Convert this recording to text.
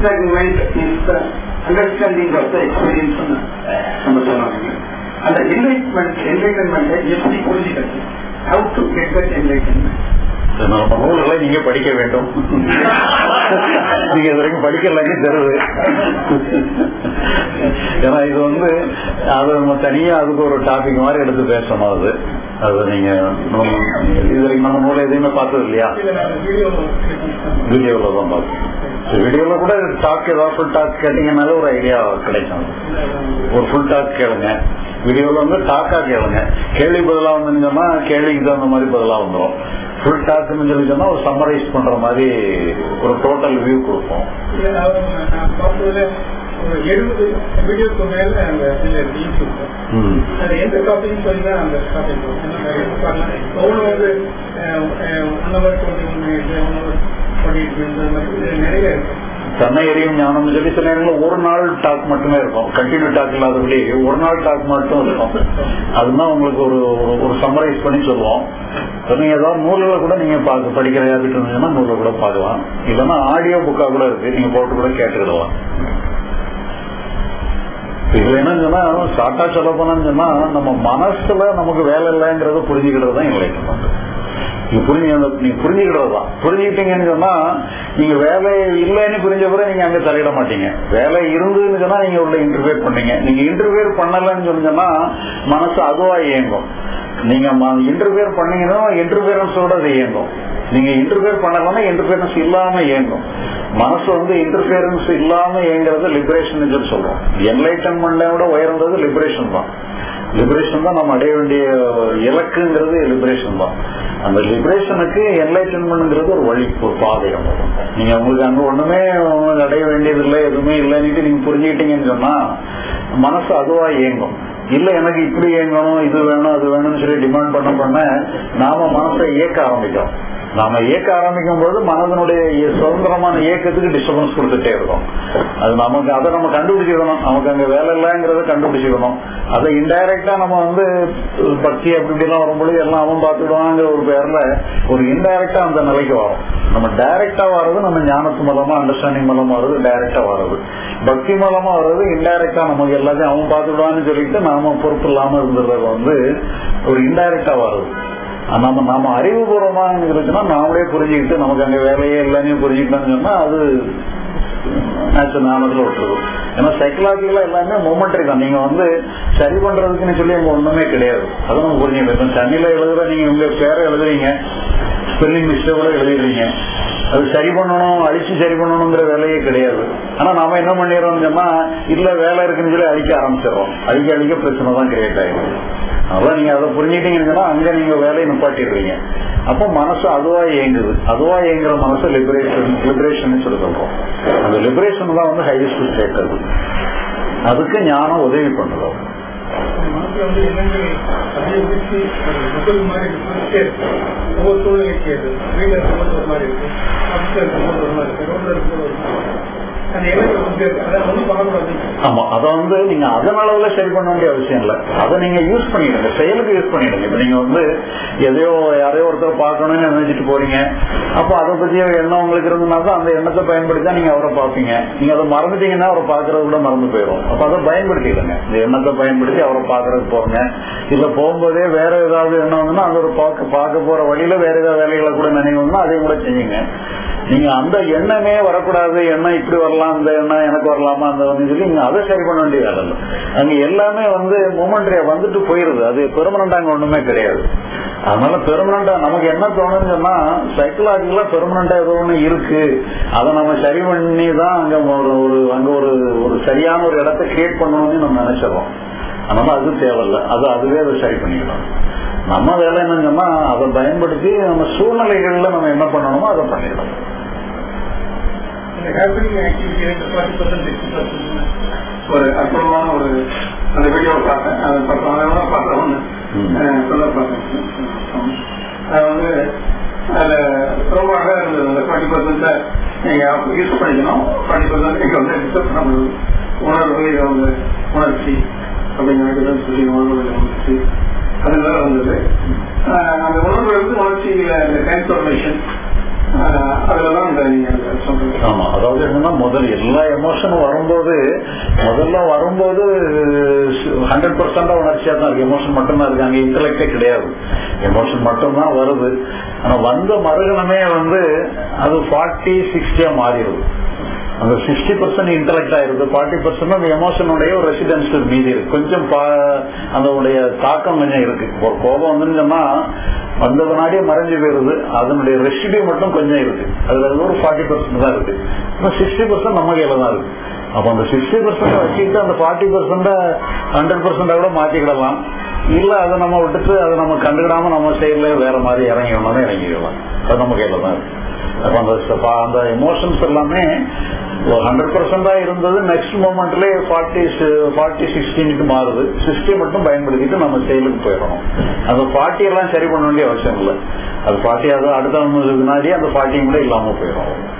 Enlightenment is understanding of the experience நம்ம சொன்னாங்க அந்த என்லைட்மெண்ட் என்லைட்டன்மெண்ட் எப்படி புரிஞ்சுக்கிறது? How to get that enlightenment நம்ம நூல்களை நீங்க படிக்க வேண்டும். நீங்க இது வரைக்கும் படிக்கலன்னு தெரியுது. ஏன்னா இது வந்து அது நம்ம தனியா அதுக்கு ஒரு டாபிக் மாதிரி எடுத்து பேசணும் அது. அது நீங்க இது வரைக்கும் நம்ம நூலை எதையுமே பார்த்தது இல்லையா? வீடியோவில் தான் பார்த்தோம். வீடியோவில் கூட டாக் ஏதாவது ஃபுல் டாக் கேட்டீங்கன்னாலே ஒரு ஐடியா கிடைக்கும். ஒரு ஃபுல் டாக் கேளுங்க. வீடியோவில் வந்து டாக்கா கேளுங்க. கேள்வி பதிலாக வந்துன்னு சொன்னா கேள்விக்கு தகுந்த மாதிரி பதிலாக வந்துடும் ஃபுல் டாக்னு சொல்லி சொன்னா ஒரு சம்மரைஸ் பண்ற மாதிரி ஒரு டோட்டல் வியூ கொடுப்போம். எழுபது வீடியோக்கு மேல அந்த எந்த டாபிக் சொல்லி தான் அந்த டாபிக் ஒவ்வொன்று வந்து one hour twenty one minutes one hour twenty தன்னை எரியும் ஞானம் சொல்லி சில நேரங்களில் ஒரு நாள் டாக் மட்டுமே இருக்கும். கண்டினியூ டாக் இல்லாதபடி ஒரு நாள் டாக் மட்டும் இருக்கும். அதுதான் உங்களுக்கு ஒரு ஒரு- சம்மரைஸ் பண்ணி சொல்லுவோம். நீங்க ஏதாவது நூல்களை கூட நீங்க பார்க்க படிக்கிற ஹேபிட் இருந்தீங்கன்னா நூலை கூட பார்க்கலாம். இல்லைன்னா ஆடியோ புக்கா கூட இருக்கு. நீங்க போட்டு கூட கேட்டுக்கிடலாம் இதுல என்னன்னு சொன்னா ஷார்ட்டா சொல்ல போனான்னு சொன்னா நம்ம மனசுல நமக்கு வேலை இல்லைங்கிறத புரிஞ்சுக்கிறது தான் என்லைட்மெண்ட் நீங்க புரிஞ்சு நீங்க புரிஞ்சுக்கிறது தான் புரிஞ்சுக்கிட்டீங்கன்னு சொன்னா நீங்க வேலை இல்லைன்னு புரிஞ்ச பிறகு நீங்க அங்க தலையிட மாட்டீங்க. வேலை இருந்ததுன்னு சொன்னா நீங்க உள்ள இன்டர்ஃபியர் பண்ணீங்க. நீங்க இன்டர்ஃபியர் பண்ணலன்னு சொன்னீங்கன்னா மனசு அதுவா இயங்கும். நீங்க இன்டர்ஃபியர் பண்ணீங்கன்னா இன்டர்ஃபியரன்ஸோட அது இயங்கும். நீங்க இன்டர்ஃபியர் பண்ணலன்னா இன்டர்ஃபியரன்ஸ் இல்லாம இயங்கும். மனசு வந்து இன்டர்ஃபியரன்ஸ் இல்லாம இயங்குறது லிபரேஷன் சொல்லி சொல்றோம். என்லைட்டன்மெண்ட விட உயர்ந்தது லிபரேஷன் தான். லிபரேஷன் தான் நம்ம அடைய வேண்டிய இலக்குங்கிறது லிபரேஷன் தான். அந்த லிபரேஷனுக்கு என்லைட்டன்மெண்ட்ங்கிறது ஒரு வழி ஒரு பாதை நீங்க உங்களுக்கு அங்க ஒண்ணுமே அடைய வேண்டியது இல்லை எதுவுமே இல்லைன்னு நீங்க புரிஞ்சுக்கிட்டீங்கன்னு சொன்னா மனசு அதுவா இயங்கும். இல்ல எனக்கு இப்படி இயங்கணும் இது வேணும் அது வேணும்னு சொல்லி டிமாண்ட் பண்ண பண்ண நாம மனசை இயக்க ஆரம்பிக்கிறோம். நாம இயக்க ஆரம்பிக்கும் போது மனதனுடைய சுதந்திரமான இயக்கத்துக்கு டிஸ்டர்பன்ஸ் கொடுத்துட்டே இருக்கும். அது நமக்கு அதை நம்ம கண்டுபிடிச்சிக்கணும். நமக்கு அங்க வேலை இல்லைங்கிறத கண்டுபிடிச்சிக்கணும். அதை இன்டைரக்டா நம்ம வந்து பக்தி அப்படி இப்படிலாம் வரும்பொழுது எல்லாம் அவன் பார்த்துடுவாங்கிற ஒரு பேர்ல ஒரு இன்டைரக்டா அந்த நிலைக்கு வரும். நம்ம டைரக்டா வர்றது நம்ம ஞானத்து மூலமா அண்டர்ஸ்டாண்டிங் மூலமா வர்றது டைரக்டா வர்றது. பக்தி மூலமா வர்றது இன்டைரக்டா நமக்கு எல்லாத்தையும் அவன் பார்த்துடுவான்னு சொல்லிட்டு நாம பொறுப்பு இல்லாம இருந்தது வந்து ஒரு இன்டைரக்டா வர்றது. நம்ம நாம அறிவுபூர்வமா இருக்குன்னா நாமளே புரிஞ்சுக்கிட்டு நமக்கு அங்க வேலையே எல்லாமே புரிஞ்சுக்கிட்டோம்னு சொன்னா அது நேச்சுரல் ஞானத்துல விட்டுருது ஏன்னா சைக்கலாஜிக்கலா எல்லாமே மூமெண்ட் தான். நீங்க வந்து சரி பண்றதுக்குன்னு சொல்லி அங்க ஒண்ணுமே கிடையாது. அதை நம்ம புரிஞ்சுக்கணும். தண்ணியில எழுதுற நீங்க உங்க பேரை எழுதுறீங்க. ஸ்பெல்லிங் மிஸ்டேக் கூட எழுதிடுறீங்க. அது சரி பண்ணணும் அழிச்சு சரி பண்ணணுங்கிற வேலையே கிடையாது. ஆனா நாம என்ன பண்ணிடுறோம்னு சொன்னா இல்ல வேலை இருக்குன்னு சொல்லி அழிக்க ஆரம்பிச்சிடறோம். அழிக்க அழிக்க பிரச்சனை தான் கிரியேட் ஆயிடும். அதான் நீங்க அதை புரிஞ்சுட்டீங்கன்னு அங்க நீங்க வேலையை நிப்பாட்டிடுறீங்க. அப்போ மனசு அதுவா இயங்குது. அதுவா இயங்குற மனசு லிபரேஷன் லிபரேஷன் சொல்லி சொல்றோம். அந்த லிபரேஷன் தான் வந்து ஹையஸ்ட் ஸ்டேட் அது அதுக்கு ஞானம் உதவி பண்ணுறோம் மனசுல வந்து எண்ணங்கள் இருக்கும்போது ஒரு மாதிரி இருக்கும்போது ஒரு மாதிரி இருக்கும்போது அந்த எண்ணங்கள் வந்து அதை ஒன்றும் பண்ணக்கூடாது. ஆமா அத வந்து நீங்க அதனால சரி பண்ண வேண்டிய அவசியம் இல்ல. அதை நீங்க யூஸ் பண்ணிடுங்க. செயலுக்கு யூஸ் பண்ணிடுங்க. இப்ப நீங்க வந்து எதையோ யாரையோ ஒருத்தர் பார்க்கணும்னு நினைச்சிட்டு போறீங்க. அப்போ அதை பத்திய எண்ணம் உங்களுக்கு இருந்ததுனால தான் அந்த எண்ணத்தை பயன்படுத்தி நீங்க அவரை பார்ப்பீங்க. நீங்க அதை மறந்துட்டீங்கன்னா அவரை பார்க்கறது கூட மறந்து போயிடும் அப்ப அதை பயன்படுத்திடுங்க. இந்த எண்ணத்தை பயன்படுத்தி அவரை பார்க்கறதுக்கு போங்க. இல்ல போகும்போதே வேற ஏதாவது எண்ணம் வந்துன்னா அந்த ஒரு பார்க்க பார்க்க போற வழியில வேற ஏதாவது வேலைகளை கூட நினைவுன்னா அதையும் கூட செய்யுங்க. நீங்க அந்த எண்ணமே வரக்கூடாது எண்ணம் இப்படி வரலாம் இந்த எண்ணம் எனக்கு வரலாமா அந்த சொல்லி நீங்க அதை சரி பண்ண வேண்டிய வேலை இல்லை. அங்க எல்லாமே வந்து மூமெண்ட்ரியா வந்துட்டு போயிருது. அது பெர்மனண்டா அங்க ஒண்ணுமே கிடையாது. அதனால பெர்மனண்டா நமக்கு என்ன தோணுன்னு சொன்னா சைக்கலாஜிக்கலா பெர்மனண்டா ஏதோ ஒண்ணு இருக்கு. அதை நம்ம சரி பண்ணி தான் அங்க ஒரு ஒரு அங்க ஒரு ஒரு சரியான ஒரு இடத்த கிரியேட் பண்ணணும்னு நம்ம நினைச்சிடறோம் அதனால அது தேவையில்லை. அது அதுவே அதை சரி பண்ணிக்கலாம் நம்ம வேலை என்னன்னு சொன்னா அதை பயன்படுத்தி நம்ம சூழ்நிலைகள்ல நம்ம என்ன பண்ணணுமோ அதை பண்ணிடலாம் இந்த ஹேப்பனிங் ஆக்டிவிட்டி வந்து ஃபார்ட்டி பர்சன்ட் சிக்ஸ்டி பர்சன்ட் ஒரு அற்புதமான ஒரு அந்த வீடியோவை பார்த்தேன் அது பார்த்தவங்க ம். சொல்ல பார்த்தேன் அது வந்து அதுல ரொம்ப அழகா இருந்தது. அந்த ஃபார்ட்டி பர்சன்ட் நீங்க யூஸ் பண்ணிக்கணும். ஃபார்ட்டி பர்சன்ட் நீங்க வந்து டிஸ்டர்ப் பண்ண உணர்வு இதை வந்து உணர்ச்சி அப்படிங்கிற மாதிரி சொல்லி உணர்வு உணர்ச்சி. அது வேற வந்தது அந்த உணர்வு வந்து உணர்ச்சியில இந்த டிரான்ஸ்ஃபர்மேஷன் ஆமா அதாவது என்னன்னா முதல் எல்லா எமோஷனும் வரும்போது முதல்ல வரும்போது ஹண்ட்ரட் பர்சன்டா உணர்ச்சியா தான் இருக்கு. எமோஷன் மட்டும்தான் இருக்கு. அங்கே இன்டலெக்டே கிடையாது. எமோஷன் மட்டும்தான் வருது. ஆனா வந்த மறுகணமே வந்து அது ஃபார்ட்டி சிக்ஸ்டியா மாறிடுது. அந்த சிக்ஸ்டி பர்சன்ட் இன்டலெக்ட் ஆயிருக்கு. ஃபார்ட்டி பர்சன்ட் அந்த எமோஷனுடைய ஒரு ரெசிடென்ஸ் மீதி இருக்கு. கொஞ்சம் பா- அதனுடைய தாக்கம் கொஞ்சம் இருக்கு. ஒரு கோபம் வந்துருந்தோம்னா வந்த வினாடியே மறைஞ்சு போயிருது. அதனுடைய ரெசிடியூ மட்டும் கொஞ்சம் இருக்கு. அதுல இருந்து ஒரு ஃபார்ட்டி பர்சன்ட் தான் இருக்கு. இப்போ சிக்ஸ்டி பர்சன்ட் நம்ம கையில தான் இருக்கு. அப்போ அந்த சிக்ஸ்டி பர்சன்ட் வச்சுக்கிட்டு அந்த ஃபார்ட்டி பர்சன்ட ஹண்ட்ரட் பர்சன்டா கூட மாற்றிக்கிடலாம் இல்ல அதை நம்ம விட்டுட்டு அதை நம்ம கண்டுக்கிடாம நம்ம சைட்ல வேற மாதிரி இறங்கிடணும் இறங்கிடலாம். அது நம்ம கையில தான் இருக்கு. அப்ப அந்த அந்த எமோஷன்ஸ் எல்லாமே ஹண்ட்ரட் பர்சன்டா இருந்தது. நெக்ஸ்ட் மூமெண்ட்ல ஃபார்ட்டி ஃபார்ட்டி சிக்ஸ்டீனுக்கு மாறுது. சிக்ஸ்டி மட்டும் பயன்படுத்திட்டு நம்ம செயலுக்கு போயிடணும். அந்த ஃபார்ட்டி எல்லாம் சரி பண்ண வேண்டிய அவசியம் இல்லை. அது ஃபார்ட்டி அது அடுத்த வினாடியே அந்த ஃபார்ட்டியும் கூட இல்லாம போயிடும்.